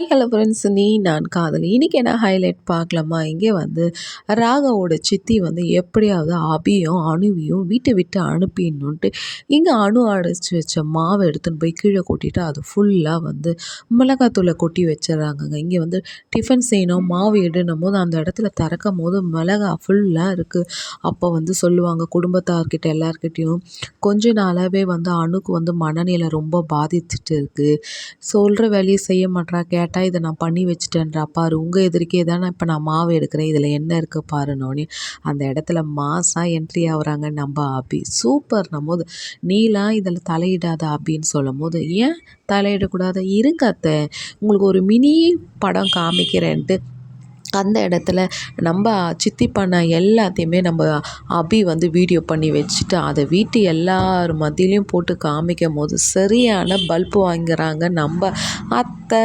Hello friends நீ நான் காதலி. இன்றைக்கி என்ன ஹைலைட் பார்க்கலாமா? இங்கே வந்து ராகாவோட சித்தி வந்து எப்படியாவது அபியும் அணுவியும் வீட்டை விட்டு அனுப்பிடணுன்ட்டு இங்கே அணு அடைச்சி வச்ச மாவை எடுத்துன்னு போய் கீழே கொட்டிட்டு அது ஃபுல்லாக வந்து மிளகாத்தூளை கொட்டி வச்சிடறாங்கங்க. இங்கே வந்து டிஃபன் செய்யணும் மாவு இடணும் போது அந்த இடத்துல திறக்கும் போது மிளகா ஃபுல்லாக இருக்குது அப்போ வந்து சொல்லுவாங்க குடும்பத்தார்கிட்ட எல்லார்கிட்டேயும் கொஞ்ச நாளாகவே வந்து அணுக்கு வந்து மனநிலை ரொம்ப பாதிச்சுட்டு இருக்குது சொல்கிற வேலையை செய்ய மாட்டேறா கேட்டால் கரெக்டாக இதை நான் பண்ணி வச்சுட்டேன்றா பாரு உங்கள் எதிர்க்கே தானே இப்போ நான் மாவு எடுக்கிறேன். இதில் என்ன இருக்குது பாருனோடனே அந்த இடத்துல மாசாக என்ட்ரி ஆகுறாங்க நம்ம அபி. சூப்பர் நம்ம நீலாம் இதில் தலையிடாத அபின்னு சொல்லும் போது ஏன் தலையிடக்கூடாது? இருங்க அத்தை. உங்களுக்கு ஒரு மினி படம் காமிக்கிறேன்ட்டு. அந்த இடத்துல நம்ம சித்தி பண்ண எல்லாத்தையுமே நம்ம அபி வந்து வீடியோ பண்ணி வச்சுட்டு அதை வீட்டு எல்லார் மத்தியிலையும் போட்டு காமிக்கும் போது சரியான பல்பு வாங்கிறாங்க நம்ம அத்தை.